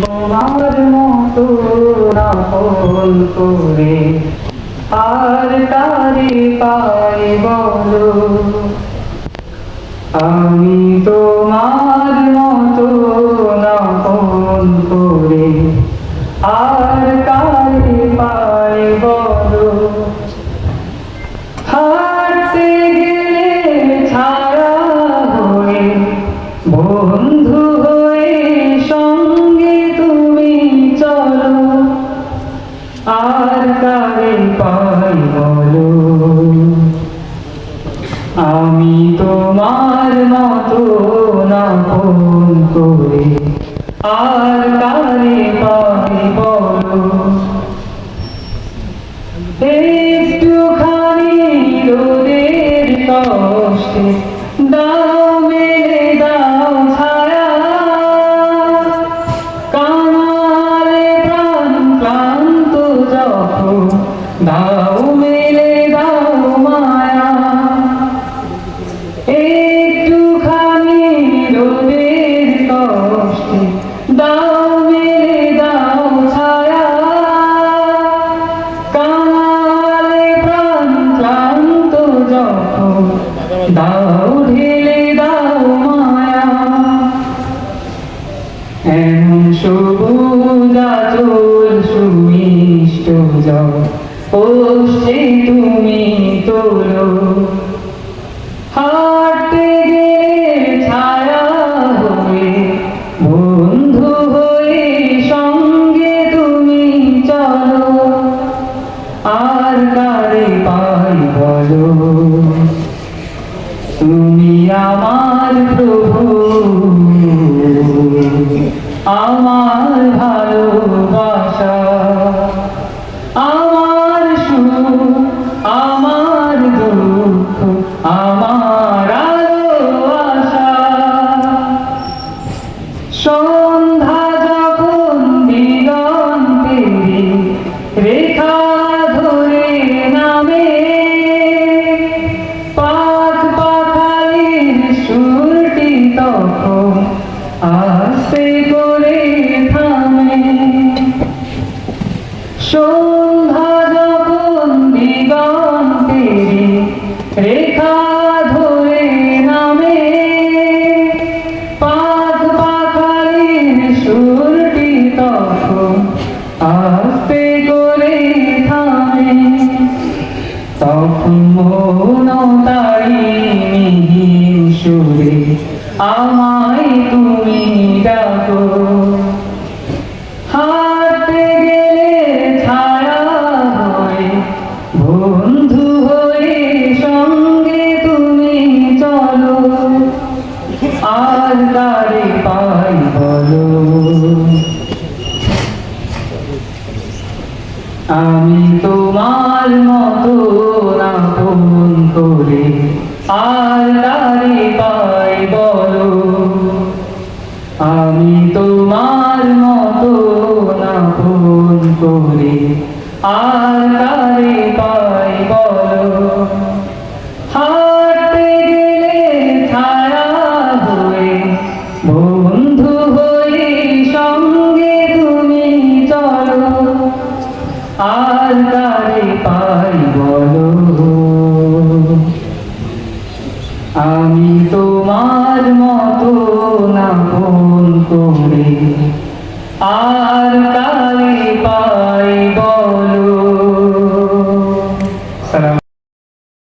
তোমার মতো আপন করে আর তারে পাই বলো আমি তোমার মতো আপন করে আর কারে কারে পাই বলো। আমি তোমার মতো না ফোন করে আর কারে পাই বলো। একটুখানি রোদের কষ্টে দাও দাও মেলে, দাও মায়া। একটুখানি রোদের কষ্টে দাও মেলে, দাও ছায়া। কামালে প্রাণ ক্লান্ত যখন দাও ঢেলে, দাও মায়া। এমন সবুজ আচল সুমিষ্ট যাও পোষে তুমি তোলো। হাঁটতে গেলে ছায়া হয়ে বন্ধু হয়ে সঙ্গে তুমি চলো। আর কারে পাই বলো? তুমি আমার প্রভু। আমার ভালোবাসা আস্তে করে থামে। সন্ধ্যা যখন দিগন্তে রেখা ধরে নামে। পাখ পাখালির সুরটি তখন আস্তে করে থামে। তখন মন তারি সুরে, আমায় বন্ধু হয়ে সঙ্গে তুমি চলো। আর গাড়ি পাই বলো? আমি তোমার মতো না ফোন করে, আর গাড়ি পাই বলো? আমি তোমার মতো না ফোন করে আর কারে পাই হাঁটতে গেলে ছায়া বন্ধু হয়ে সঙ্গে তুমি চলো। আর কারে পাই বলো আমি তোমার মতো না ফোন করে। আর কার